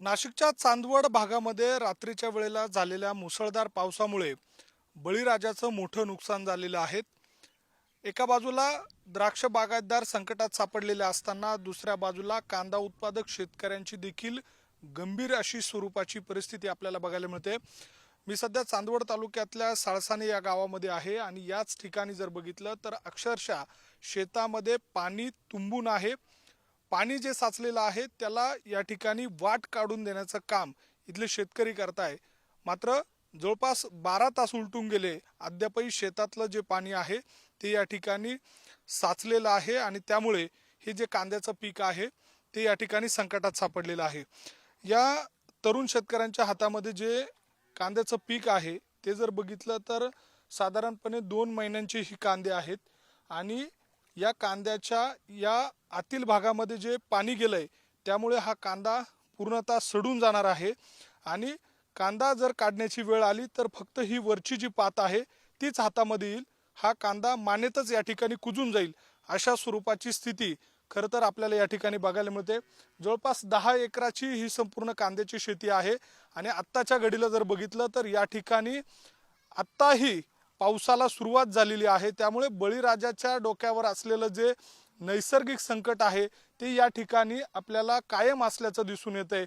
नाशिकच्या चांदवड भागामध्ये रात्रीच्या वेळेला झालेल्या मुसळधार पावसामुळे बळीराजाचं मोठं नुकसान झालेलं आहे. एका बाजूला द्राक्ष बागायतदार संकटात सापडलेले असताना दुसऱ्या बाजूला कांदा उत्पादक शेतकऱ्यांची देखील गंभीर अशी स्वरूपाची परिस्थिती आपल्याला बघायला मिळते. मी सध्या चांदवड तालुक्यातल्या साळसाने या गावामध्ये आहे आणि याच ठिकाणी जर बघितलं तर अक्षरशः शेतामध्ये पाणी तुंबून आहे. पाणी जे साचलेलं आहे त्याला या ठिकाणी वाट काढून देण्याचं काम इथले शेतकरी करताय. मात्र जवळपास बारा तास उलटून गेले. अद्यापही शेतातलं जे पाणी आहे ते या ठिकाणी साचलेलं आहे आणि त्यामुळे हे जे कांद्याचं पीक आहे ते या ठिकाणी संकटात सापडलेलं आहे. या तरुण शेतकऱ्यांच्या हातामध्ये जे कांद्याचं पीक आहे ते जर बघितलं तर साधारणपणे दोन महिन्यांचे ही कांदे आहेत आणि या कांद्याच्या या आतील भागामध्ये जे पाणी गेलं आहे त्यामुळे हा कांदा पूर्णतः सडून जाणार आहे. आणि कांदा जर काढण्याची वेळ आली तर फक्त ही वरची जी पात आहे तीच हातामध्ये येईल. हा कांदा मानेतच या ठिकाणी कुजून जाईल अशा स्वरूपाची स्थिती खरं तर आपल्याला या ठिकाणी बघायला मिळते. जवळपास दहा एकराची ही संपूर्ण कांद्याची शेती आहे. आणि आत्ताच्या घडीला जर बघितलं तर या ठिकाणी आत्ताही पावसाला सुरुवात झालेली आहे. त्यामुळे बळीराजाच्या डोक्यावर असलेलं जे नैसर्गिक संकट आहे ते या ठिकाणी आपल्याला कायम असल्याचं दिसून येतंय.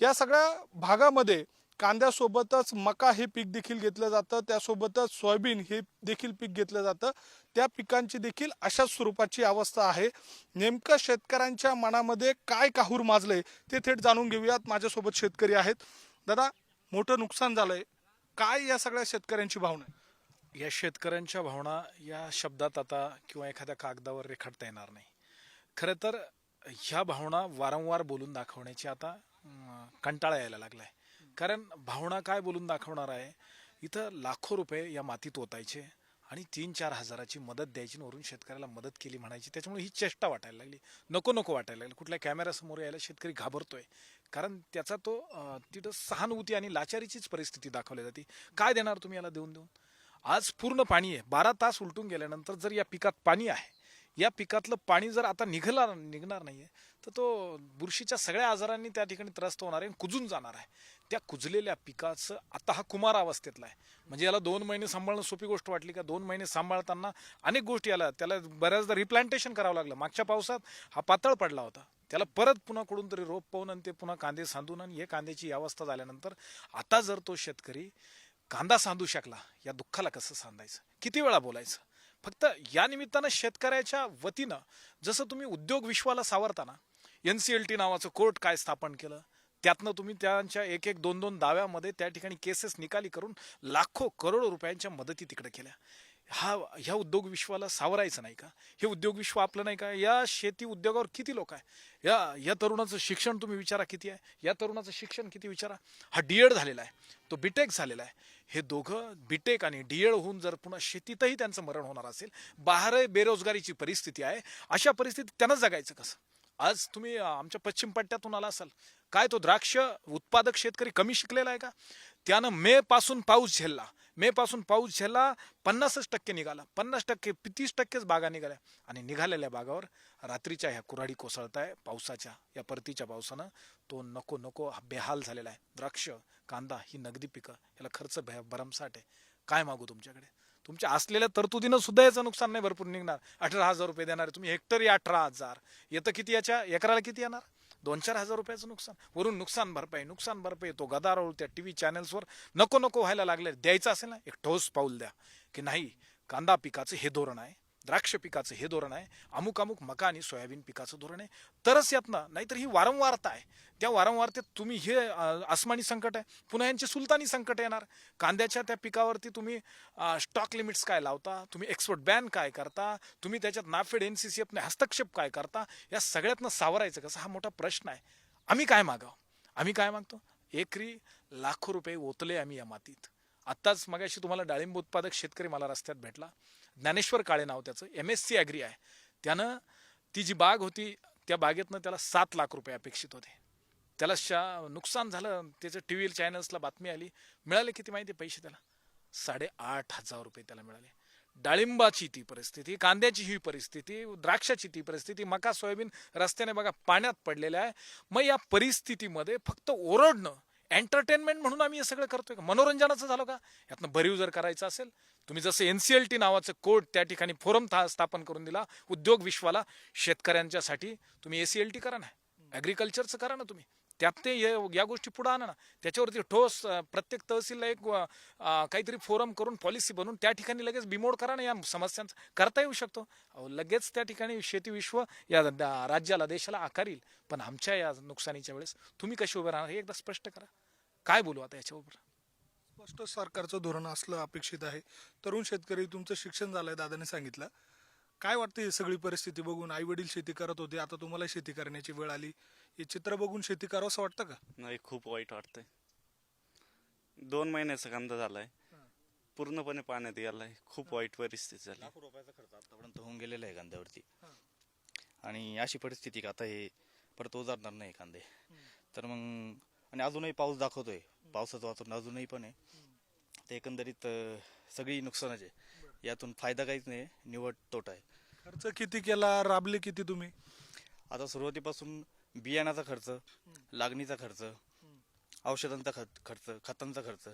या सगळ्या भागामध्ये कांद्यासोबतच मका हे पीक देखील घेतलं जातं. त्यासोबतच सोयाबीन हे देखील पीक घेतलं जातं. त्या पिकांची देखील अशाच स्वरूपाची अवस्था आहे. नेमकं शेतकऱ्यांच्या मनामध्ये काय काहूर माजलंय ते थेट जाणून घेऊयात. माझ्यासोबत शेतकरी आहेत. दादा मोठं नुकसान झालंय. काय या सगळ्या शेतकऱ्यांची भावना आहे? या शेतकऱ्यांच्या भावना या शब्दात आता किंवा एखाद्या कागदावर रेखाटता येणार नाही. खरं तर ह्या भावना वारंवार बोलून दाखवण्याची आता कंटाळा यायला लागलाय. कारण भावना काय बोलून दाखवणार आहे? इथं लाखो रुपये या मातीत ओतायचे आणि तीन चार हजाराची मदत द्यायची वरून शेतकऱ्याला मदत केली म्हणायची. त्याच्यामुळे ही चेष्टा वाटायला लागली. नको नको वाटायला लागली. कुठल्या कॅमेऱ्यासमोर यायला शेतकरी घाबरतोय. कारण त्याचा तो तिथं सहानुभूती आणि लाचारीचीच परिस्थिती दाखवली जाते. काय देणार तुम्ही याला देऊन देऊन आज पूर्ण पाणी आहे. बारा तास उलटून गेल्यानंतर जर या पिकात पाणी आहे या पिकातलं पाणी जर आता निघणार निघणार नाहीये तर तो बुरशीच्या सगळ्या आजारांनी त्या ठिकाणी त्रस्त होणार आहे आणि कुजून जाणार आहे. त्या कुजलेल्या पिकाचं आता हा कुमार अवस्थेतला आहे. म्हणजे याला दोन महिने सांभाळणं सोपी गोष्ट वाटली का? दोन महिने सांभाळताना अनेक गोष्टी आल्या. त्याला बऱ्याचदा रिप्लांटेशन करावं लागलं. मागच्या पावसात हा पातळ पडला होता. त्याला परत पुन्हा कुठून तरी रोप पाहून आणि ते पुन्हा कांदे सांधून आणि हे कांद्याची अवस्था झाल्यानंतर आता जर तो शेतकरी कांदा सांधू शकला या दुःखाला कसं सांधायचं? किती वेळा बोलायचं? फक्त या निमित्तानं शेतकऱ्याच्या वतीनं जसं तुम्ही उद्योग विश्वाला सावरताना एन सी एल टी नावाचं कोर्ट काय स्थापन केलं त्यातनं तुम्ही त्यांच्या एक एक दोन दोन दाव्यामध्ये त्या ठिकाणी केसेस निकाली करून लाखो करोडो रुपयांच्या मदती तिकडे केल्या. हा ह्या उद्योग विश्वाला सावरायचं नाही का? हे उद्योग विश्व आपलं नाही का? या शेती उद्योगावर किती लोक आहे? या या तरुणाचं शिक्षण तुम्ही विचारा किती आहे? या तरुणाचं शिक्षण किती विचारा? हा डीएड झालेला आहे. तो बीटेक झालेला आहे. हे दोघं बीटेक आणि डीएड होऊन जर पुन्हा शेतीतही त्यांचं मरण होणार असेल बाहेर बेरोजगारीची परिस्थिती आहे अशा परिस्थितीत त्यांना जगायचं कसं? आज तुम्ही आमच्या पश्चिम पट्ट्यातून आला असाल काय तो द्राक्ष उत्पादक शेतकरी कमी शिकलेला आहे का? त्यानं मे पासून पाऊस झेलला. मे पासून पाऊस झाला पन्नासच टक्के निघाला. पन्नास टक्के तीस टक्केच बागा निघाल्या. आणि निघालेल्या बागावर रात्रीच्या ह्या कुऱ्हाडी आहे पावसाच्या या परतीच्या पावसानं तो नको नको बेहाल झालेला आहे. द्राक्ष कांदा ही नगदी पिकं याला खर्च भे- भरमसाठ आहे. काय मागू तुमच्याकडे? तुमच्या असलेल्या तरतुदीनं सुद्धा याचं नुकसान नाही भरपूर निघणार. अठरा हजार रुपये देणार आहे. तुम्ही हेक्टरी अठरा हजार. येतं किती याच्या? एकराला किती येणार? दोन चार हजार रुपयाचं नुकसान. वरून नुकसान भरपाई नुकसान भरपाई तो गदारोळ त्या टीव्ही चॅनल्सवर. नको नको व्हायला लागले. द्यायचं असेल ना एक ठोस पाऊल द्या. की नाही कांदा पिकाचं हे धोरण आहे. द्राक्ष पिकाचं हे धोरण आहे. अमुक अमुक मका आणि सोयाबीन पिकाचं धोरण आहे. तरच यातनं नाहीतर ही वारंवारता आहे. त्या वारंवारतेत तुम्ही हे आसमानी संकट आहे. पुन्हा यांचे सुलतानी संकट येणार. कांद्याच्या त्या पिकावरती तुम्ही स्टॉक लिमिट्स काय लावता? तुम्ही एक्सपोर्ट बॅन काय करता? तुम्ही त्याच्यात नाफेड एन सी सी एफने हस्तक्षेप काय करता? या सगळ्यातनं सावरायचं कसं? हा मोठा प्रश्न आहे. आम्ही काय मागावं? आम्ही काय मागतो? एकरी लाखो रुपये ओतले आम्ही या मातीत. आत्ताच मगाशी तुम्हाला डाळिंब उत्पादक शेतकरी मला रस्त्यात भेटला. ज्ञानेश्वर काळे नाव त्याचं एम एस सी ॲग्री आहे. त्यानं ती जी बाग होती त्या बागेतनं त्याला सात लाख रुपये अपेक्षित होते. त्याला शा नुकसान झालं त्याचं टी व्ही चॅनल्सला बातमी आली मिळाले किती माहिती पैसे त्याला? साडेआठ हजार रुपये त्याला मिळाले. डाळिंबाची ती परिस्थिती कांद्याची ही परिस्थिती द्राक्षाची ती परिस्थिती मका सोयाबीन रस्त्याने बघा पाण्यात पडलेल्या आहे. मग या परिस्थितीमध्ये फक्त ओरडणं एंटरटेनमेंट म्हणून आम्ही हे सगळं करतोय का? मनोरंजनाचं झालं का? यातनं भरीव जर करायचं असेल तुम्ही जसं एस सी एल टी नावाचं कोड त्या ठिकाणी फोरम था स्थापन करून दिला उद्योग विश्वाला शेतकऱ्यांच्यासाठी तुम्ही ए सी एल टी करा ना. ॲग्रिकल्चरचं करा ना तुम्ही. त्यात ते या गोष्टी पुढे आणा ना. त्याच्यावरती ठोस प्रत्येक तहसीलला एक काहीतरी फोरम करून पॉलिसी बनवून त्या ठिकाणी लगेच बिमोड करा ना या समस्यांचं. करता येऊ शकतो. लगेच त्या ठिकाणी शेती विश्व या राज्याला देशाला आकारील पण आमच्या या नुकसानीच्या वेळेस तुम्ही कशी उभे राहणार हे एकदा स्पष्ट करा. काय बोलू आता याच्यावर स्पष्ट सरकारचं धोरण असलं अपेक्षित आहे. तरुण शेतकरी तुमचं शिक्षण झालंय दादाने सांगितलं. काय वाटतं ही सगळी परिस्थिती बघून? आई वडील शेती करत होते. आता तुम्हाला शेती करण्याची वेळ आली. हे चित्र बघून शेती करावं असं वाटतं का? नाही खूप वाईट वाटतंय. दोन महिन्याचा कांदा झालाय. पूर्णपणे पाण्यात गेलाय. खूप वाईट परिस्थिती झाली. लाखो रुपयाचा खर्च आतापर्यंत होऊन गेलेला आहे कांद्यावरती. आणि अशी परिस्थिती का आता हे परत उजारणार नाही कांदे. तर मग आणि अजूनही पाऊस दाखवतोय. पावसाचं वातावरण अजूनही पण आहे. ते एकंदरीत अं, सगळी नुकसानच आहे. यातून फायदा काहीच नाही निवड तोटा आहे. खर्च किती केला? राबले किती तुम्ही? आता सुरुवातीपासून बियाणाचा खर्च लागणीचा खर्च औषधांचा खर्च खर्च खतांचा खर्च.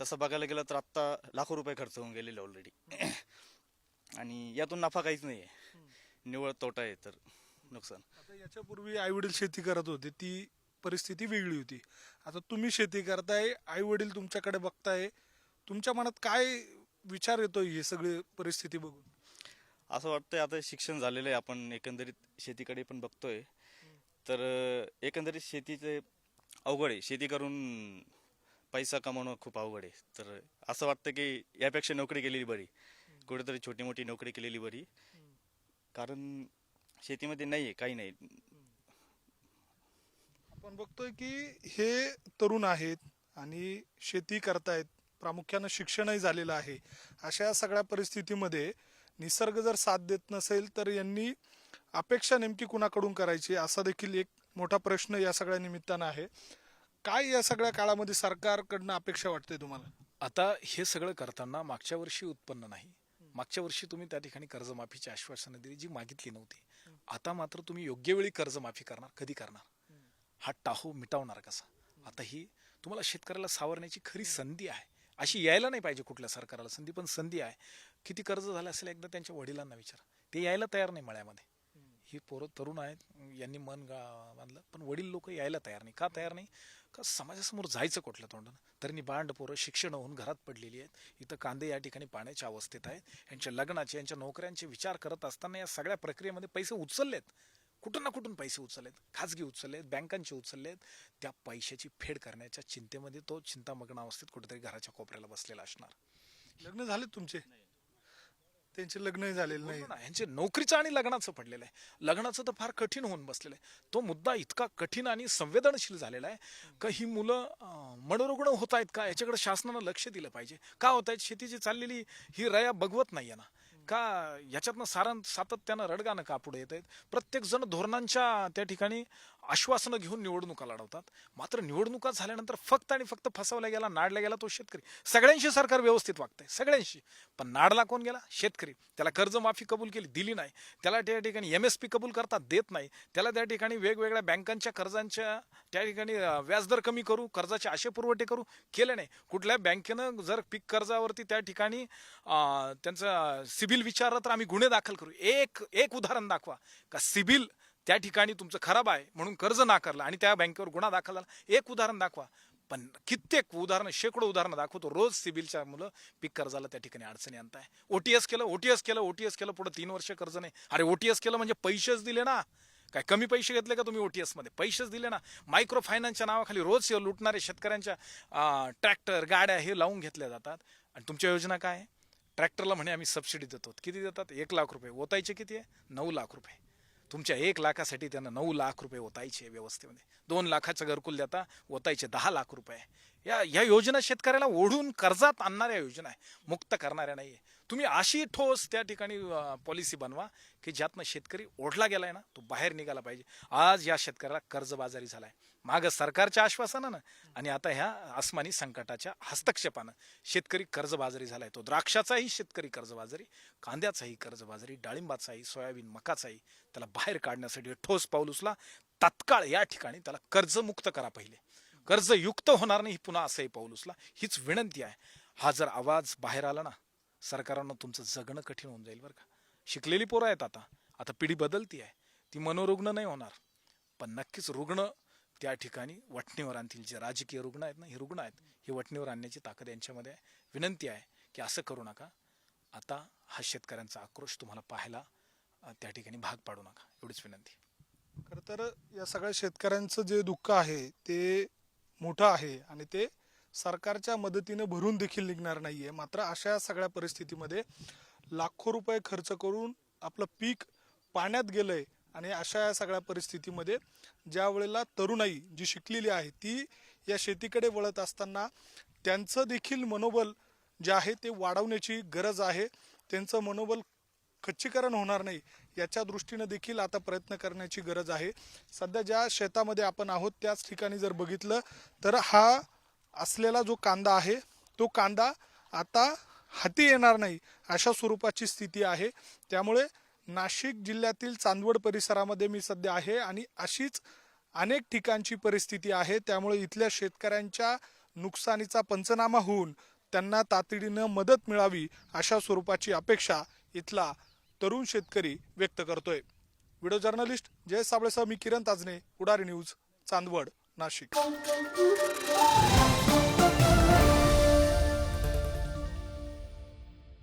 तसं बघायला गेलं तर आत्ता लाखो रुपये खर्च होऊन गेलेले ऑलरेडी आणि यातून नफा काहीच नाही आहे निवड तोटा आहे तर नुकसान. आता याच्यापूर्वी आई वडील शेती करत होते ती परिस्थिती वेगळी होती. आता तुम्ही शेती करताय आई वडील तुमच्याकडे बघताय तुमच्या मनात काय विचार येतोय ही सगळी परिस्थिती बघून? असं वाटतंय आता शिक्षण झालेलं आहे आपण एकंदरीत शेतीकडे पण बघतोय. तर एकंदरीत शेतीचे अवघड आहे. शेती करून पैसा कमावणं खूप अवघड आहे. तर असं वाटतं की यापेक्षा नोकरी केलेली बरी. कुठेतरी छोटी मोठी नोकरी केलेली बरी. कारण शेतीमध्ये नाही आहे काही नाही. आपण बघतोय की हे तरुण आहेत आणि शेती करतायत प्रामुख्यानं शिक्षणही झालेलं आहे. अशा सगळ्या परिस्थितीमध्ये निसर्ग जर साथ देत नसेल तर यांनी अपेक्षा नेमकी कुणाकडून करायची असा देखील एक मोठा प्रश्न या सगळ्या निमित्तानं आहे. काय या सगळ्या काळामध्ये सरकारकडनं अपेक्षा वाटते तुम्हाला? आता हे सगळं करताना मागच्या वर्षी उत्पन्न नाही. मागच्या वर्षी तुम्ही त्या ठिकाणी कर्जमाफीची आश्वासनं दिली जी मागितली नव्हती. आता मात्र तुम्ही योग्य वेळी कर्जमाफी करणार कधी करणार? हा टाहू मिटवणार कसा? आता ही तुम्हाला शेतकऱ्याला सावरण्याची खरी संधी आहे. अशी यायला नाही पाहिजे कुठल्या सरकारला संधी पण संधी आहे. किती कर्ज झालं असेल एकदा त्यांच्या वडिलांना विचारा. ते यायला तयार नाही मळ्यामध्ये. ही पोरं तरुण आहेत यांनी मन गा- बांधलं. पण वडील लोक यायला तयार नाही. का तयार नाही? का समाजासमोर जायचं कुठलं तोंडानं? तरी बांड पोरं शिक्षण होऊन घरात पडलेली आहेत. इथं कांदे या ठिकाणी पाण्याच्या अवस्थेत आहेत. यांच्या लग्नाचे यांच्या नोकऱ्यांचे विचार करत असताना या सगळ्या प्रक्रियेमध्ये पैसे उचललेत. कुठून ना कुठून पैसे उचललेत. खाजगी उचललेत बँकांचे उचललेत. त्या पैशाची फेड करण्याच्या चिंतेमध्ये तो चिंतामग्न अवस्थेत कुठेतरी घराच्या कोपऱ्याला बसलेला असणार. लग्न झाले तुमचे? त्यांचे लग्नही झालेलं नाही बोललो ना, यांचे नोकरीचं आणि लग्नाचं पडलेलं आहे. लग्नाचं तर फार कठीण होऊन बसलेलं आहे. तो मुद्दा इतका कठीण आणि संवेदनशील झालेला आहे का ही मुलं अं, मनोरुग्ण होत आहेत का? याच्याकडे शासनानं लक्ष दिलं पाहिजे. का होत आहेत? शेतीची चाललेली ही रया बघवत नाहीये ना. का याच्यातनं सारण सातत्यानं रडगानं का पुढे येत आहेत? प्रत्येक जण धोरणांच्या त्या ठिकाणी आश्वासनं घेऊन निवडणुका लढवतात. मात्र निवडणुका झाल्यानंतर फक्त आणि फक्त फसवला गेला नाडला गेला तो शेतकरी. सगळ्यांशी सरकार व्यवस्थित वागतंय सगळ्यांशी. पण नाडला कोण गेला? शेतकरी. त्याला कर्जमाफी कबूल केली दिली नाही. त्याला त्या ठिकाणी एम एस पी कबूल करता देत नाही. त्याला त्या ठिकाणी वेगवेगळ्या बँकांच्या कर्जांच्या त्या ठिकाणी व्याजदर कमी करू कर्जाचे आशे पुरवठे करू केले नाही. कुठल्या बँकेनं जर पीक कर्जावरती त्या ठिकाणी त्यांचं सिबिल विचारलं तर आम्ही गुन्हे दाखल करू. एक एक उदाहरण दाखवा. का सिबिल त्या ठिकाणी तुमचं खराब आहे म्हणून कर्ज नाकारलं आणि त्या बँकेवर गुन्हा दाखल झाला. एक उदाहरण दाखवा. पण कित्येक उदाहरणं शेकडो उदाहरणं दाखवतो. रोज सिबिलच्या मुलं पीक कर्जाला त्या ठिकाणी अडचणी आणताय ओटीएस केलं ओटीएस केलं ओटीएस केलं पुढे तीन वर्ष कर्ज नाही. अरे ओटीएस केलं म्हणजे पैसेच दिले ना. काय कमी पैसे घेतले का तुम्ही ओटीएसमध्ये? पैसेच दिले ना. मायक्रो फायनान्सच्या नावाखाली रोज लुटणारे शेतकऱ्यांच्या ट्रॅक्टर गाड्या हे लावून घेतल्या जातात. आणि तुमच्या योजना काय? आहे ट्रॅक्टरला म्हणे आम्ही सबसिडी देतो. किती देतात? एक लाख रुपये. ओतायचे किती आहे? नऊ लाख रुपये. तुमच्या एक लाखासाठी त्यांना नऊ लाख रुपये ओतायचे व्यवस्थेमध्ये. दोन लाखाचं घरकुल देता ओतायचे दहा लाख रुपये. या या योजना शेतकऱ्याला ओढून कर्जात आणणाऱ्या योजना आहे. मुक्त करणाऱ्या नाही आहे तुम्ही अशी ठोस त्या ठिकाणी पॉलिसी बनवा की ज्यातनं शेतकरी ओढला गेलाय ना तो बाहेर निघाला पाहिजे. आज या शेतकऱ्याला कर्जबाजारी झालाय. मागं सरकारच्या आश्वासनानं आणि आता ह्या आसमानी संकटाच्या हस्तक्षेपानं शेतकरी कर्जबाजारी झालाय. तो द्राक्षाचाही शेतकरी कर्जबाजारी कांद्याचाही कर्जबाजारी डाळिंबाचाही सोयाबीन मकाचाही त्याला बाहेर काढण्यासाठी ठोस पाऊल उचला. तत्काळ या ठिकाणी त्याला कर्जमुक्त करा पहिले. कर्जयुक्त होणार नाही पुन्हा असंही पाऊल उचला हीच विनंती आहे. हा जर आवाज बाहेर आला ना सरकारांना तुमचं जगणं कठीण होऊन जाईल बरं का. शिकलेली पोरं आहेत आता. आता पिढी बदलती आहे. ती मनोरुग्ण नाही होणार. पण नक्कीच रुग्ण त्या ठिकाणी वटणीवर आणतील. जे राजकीय रुग्ण आहेत ना हे रुग्ण आहेत. हे वटणीवर आणण्याची ताकद यांच्यामध्ये विनंती आहे की असं करू नका. आता हा शेतकऱ्यांचा आक्रोश तुम्हाला पाहायला त्या ठिकाणी भाग पाडू नका. एवढीच विनंती. खरं तर या सगळ्या शेतकऱ्यांचं जे दुःख आहे ते मोठं आहे आणि ते सरकारच्या मदतीने भरून देखील निघणार नाही आहे मात्र अशा सगळ्या परिस्थितीमध्ये लाखो रुपये खर्च करून आपलं पीक पाण्यात गेलंय आणि अशा या सगळ्या परिस्थितीमध्ये ज्या वेळेला तरुणाई जी शिकलेली आहे ती या शेतीकडे वळत असताना त्यांचं देखील मनोबल जे आहे ते वाढवण्याची गरज आहे. त्यांचं मनोबल खच्चीकरण होणार नाही. याच्या दृष्टीनं देखील आता प्रयत्न करण्याची गरज आहे. सध्या ज्या शेतामध्ये आपण आहोत त्याच ठिकाणी जर बघितलं तर हा असलेला जो कांदा आहे तो कांदा आता हाती येणार नाही अशा स्वरूपाची स्थिती आहे. त्यामुळे नाशिक जिल्ह्यातील चांदवड परिसरामध्ये मी सध्या आहे आणि अशीच अनेक ठिकाणची परिस्थिती आहे. त्यामुळे इथल्या शेतकऱ्यांच्या नुकसानीचा पंचनामा होऊन त्यांना तातडीनं मदत मिळावी अशा स्वरूपाची अपेक्षा इथला तरुण शेतकरी व्यक्त करतोय. व्हिडिओ जर्नलिस्ट जय साबळेसह मी किरण ताजने उडारी न्यूज चांदवड नाशिक.